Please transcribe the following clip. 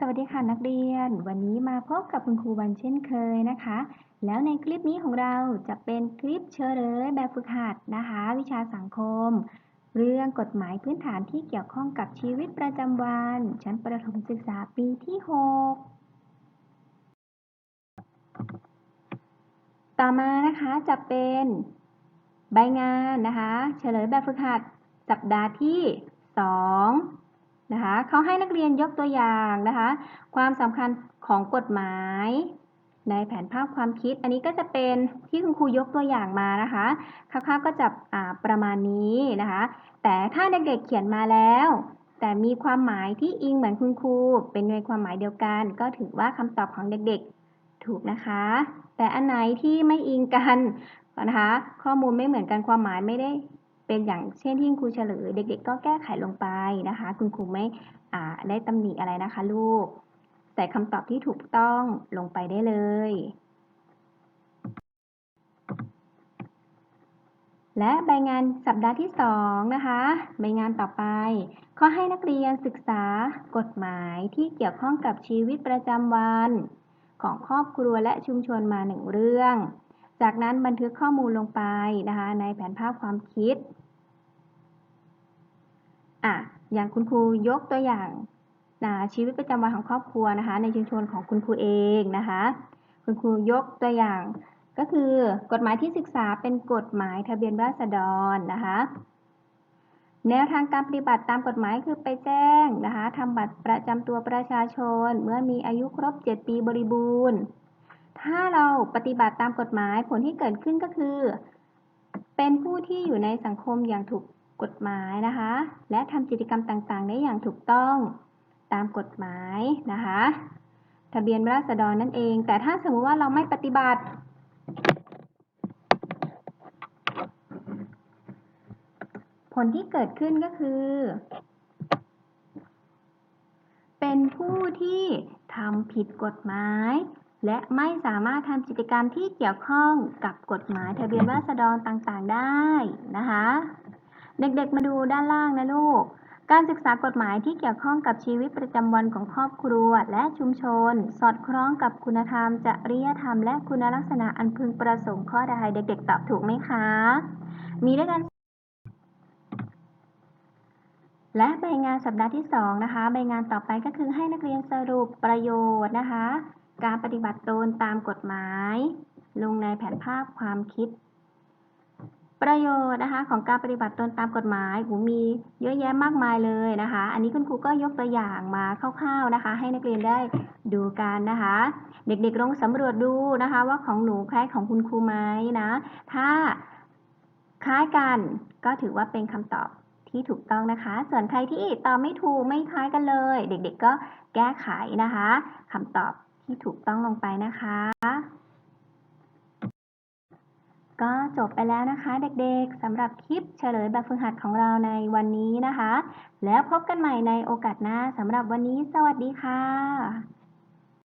สวัสดีค่ะนักเรียน วันนี้มาพบกับคุณครูวันเช่นเคยนะคะ แล้วในคลิปนี้ของเราจะเป็นคลิปเฉลยแบบฝึกหัดนะคะ วิชาสังคม เรื่องกฎหมายพื้นฐานที่เกี่ยวข้องกับชีวิตประจำวัน ชั้นประถมศึกษาปีที่ 6 ต่อมานะคะจะเป็นใบงานนะคะ เฉลยแบบฝึกหัดสัปดาห์ที่ 2 นะคะเขาให้นักเรียนยกตัวอย่างนะคะ ความสำคัญของกฎหมาย ในแผนภาพความคิด อันนี้ก็จะเป็นที่คุณครูยกตัวอย่างมานะคะคร่าวๆก็จะประมาณนี้นะคะ แต่ถ้าเด็กๆเขียนมาแล้ว แต่มีความหมายที่อิงเหมือนคุณครู เป็นในความหมายเดียวกัน ก็ถือว่าคำตอบของเด็กๆ ถูกนะคะ แต่อันไหนที่ไม่อิงกันนะคะ ข้อมูลไม่เหมือนกันความหมายไม่ได้ เป็นอย่างเช่นที่คุณครูเฉลย เด็กๆ ก็แก้ไขลงไปนะคะ คุณครูไม่ได้ตำหนิอะไรนะคะลูก ใส่คำตอบที่ถูกต้องลงไปได้เลย และใบงานสัปดาห์ที่ 2 นะคะ ใบงานต่อไป ข้อให้นักเรียนศึกษากฎหมายที่เกี่ยวข้องกับชีวิตประจำวัน ของครอบครัวและชุมชนมาหนึ่งเรื่องจากนั้นบันทึกข้อมูลลงไปนะคะในแผนภาพความคิด อะอย่างคุณครูยกตัวอย่างนะชีวิตประจำวันของครอบครัวนะคะ ในชุมชนของคุณครูเองนะคะ คุณครูยกตัวอย่างก็คือกฎหมายที่ศึกษาเป็นกฎหมายทะเบียนราษฎรนะคะ แนวทางการปฏิบัติตามกฎหมายคือไปแจ้งนะคะทำบัตรประจำตัวประชาชน เมื่อมีอายุครบ 7 ปีบริบูรณ์ ถ้าเราปฏิบัติตามกฎหมายผลที่เกิดขึ้นก็คือ เป็นผู้ที่อยู่ในสังคมอย่างถูก กฎหมายนะคะ และทำกิจกรรมต่างๆ ได้อย่างถูกต้องตามกฎหมายนะคะ ทะเบียนราษฎรนั่นเอง แต่ถ้าสมมติว่าเราไม่ปฏิบัติ ผลที่เกิดขึ้นก็คือ เป็นผู้ที่ทำผิดกฎหมาย และไม่สามารถทำกิจกรรมที่เกี่ยวข้องกับกฎหมายทะเบียนราษฎรต่างๆได้นะคะ เด็ก ๆ มาดูด้านล่างนะลูก การศึกษากฎหมายที่เกี่ยวข้องกับชีวิตประจำวันของครอบครัวและชุมชน สอดคล้องกับคุณธรรม จริยธรรม และคุณลักษณะอันพึงประสงค์ข้อใดเด็ก ๆ ตอบถูกไหมคะ มีด้วยกันและใบงานสัปดาห์ที่ 2 นะคะ ใบงานต่อไปก็คือให้นักเรียนสรุปประโยชน์นะคะ การปฏิบัติตนตามกฎหมาย ลงในแผนภาพความคิด ประโยชน์นะคะของการปฏิบัติตนตามกฎหมายหูมีเยอะแยะมากมายเลยนะคะ อันนี้คุณครูก็ยกตัวอย่างมาคร่าวๆนะคะ ให้นักเรียนได้ดูกันนะคะ เด็กๆลองสำรวจดูนะคะ ว่าของหนูคล้ายของคุณครูไหมนะ ถ้าคล้ายกันก็ถือว่าเป็นคำตอบที่ถูกต้องนะคะ ส่วนใครที่ตอบไม่ถูกไม่คล้ายกันเลย เด็กๆก็แก้ไขนะคะคำตอบที่ถูกต้องลงไปนะคะ ก็จบไปแล้วนะคะเด็กๆสำหรับคลิปเฉลยแบบฝึกหัดของเราในวันนี้นะคะ แล้วพบกันใหม่ในโอกาสหน้าสำหรับวันนี้ สวัสดีค่ะ